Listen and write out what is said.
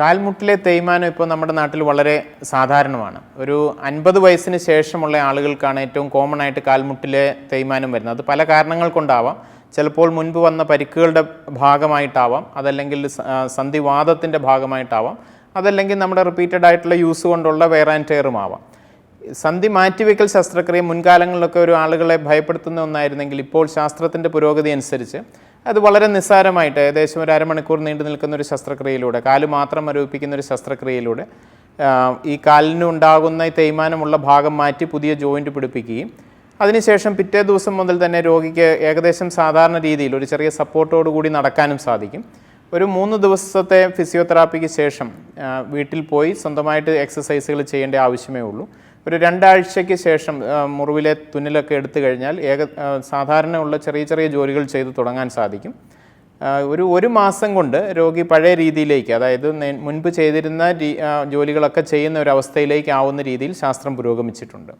കാൽമുട്ടിലെ തേയ്മാനം ഇപ്പോൾ നമ്മുടെ നാട്ടിൽ വളരെ സാധാരണമാണ്. ഒരു അൻപത് വയസ്സിന് ശേഷമുള്ള ആളുകൾക്കാണ് ഏറ്റവും കോമൺ ആയിട്ട് കാൽമുട്ടിലെ തേയ്മാനം വരുന്നത്. അത് പല കാരണങ്ങൾ കൊണ്ടാവാം. ചിലപ്പോൾ മുൻപ് വന്ന പരിക്കുകളുടെ ഭാഗമായിട്ടാവാം. അതല്ലെങ്കിൽ സന്ധിവാദത്തിന്റെ ഭാഗമായിട്ടാവാം. അതല്ലെങ്കിൽ നമ്മുടെ റിപ്പീറ്റഡ് ആയിട്ടുള്ള യൂസ് കൊണ്ടുള്ള വെയർ ആൻഡ് ടയറും ആവാം. സന്ധി മാറ്റിവെക്കൽ ശസ്ത്രക്രിയ മുൻകാലങ്ങളിലൊക്കെ ഒരു ആളുകളെ ഭയപ്പെടുത്തുന്ന ഒന്നായിരുന്നെങ്കിൽ ഇപ്പോൾ ശാസ്ത്രത്തിന്റെ പുരോഗതി അനുസരിച്ച് അത് വളരെ നിസ്സാരമായിട്ട് ഏകദേശം ഒരു അരമണിക്കൂർ നീണ്ടു നിൽക്കുന്ന ഒരു ശസ്ത്രക്രിയയിലൂടെ കാൽ മാത്രം മരവിപ്പിക്കുന്ന ഒരു ശസ്ത്രക്രിയയിലൂടെ ഈ കാലിനുണ്ടാകുന്ന തേയ്മാനമുള്ള ഭാഗം മാറ്റി പുതിയ ജോയിന്റ് പിടിപ്പിക്കുകയും അതിനുശേഷം പിറ്റേ ദിവസം മുതൽ തന്നെ രോഗിക്ക് ഏകദേശം സാധാരണ രീതിയിൽ ഒരു ചെറിയ സപ്പോർട്ടോടു കൂടി നടക്കാനും സാധിക്കും. ഒരു മൂന്ന് ദിവസത്തെ ഫിസിയോതെറാപ്പിക്ക് ശേഷം വീട്ടിൽ പോയി സ്വന്തമായിട്ട് എക്സസൈസുകൾ ചെയ്യേണ്ട ആവശ്യമേ ഉള്ളൂ. ഒരു രണ്ടാഴ്ചയ്ക്ക് ശേഷം മുറിവിലെ തുന്നലൊക്കെ എടുത്തു കഴിഞ്ഞാൽ ഏക സാധാരണ ഉള്ള ചെറിയ ചെറിയ ജോലികൾ ചെയ്തു തുടങ്ങാൻ സാധിക്കും. ഒരു ഒരു മാസം കൊണ്ട് രോഗി പഴയ രീതിയിലേക്ക് അതായത് മുൻപ് ചെയ്തിരുന്ന ജോലികളൊക്കെ ചെയ്യുന്ന ഒരു അവസ്ഥയിലേക്ക് ആവുന്ന രീതിയിൽ ശാസ്ത്രം പുരോഗമിച്ചിട്ടുണ്ട്.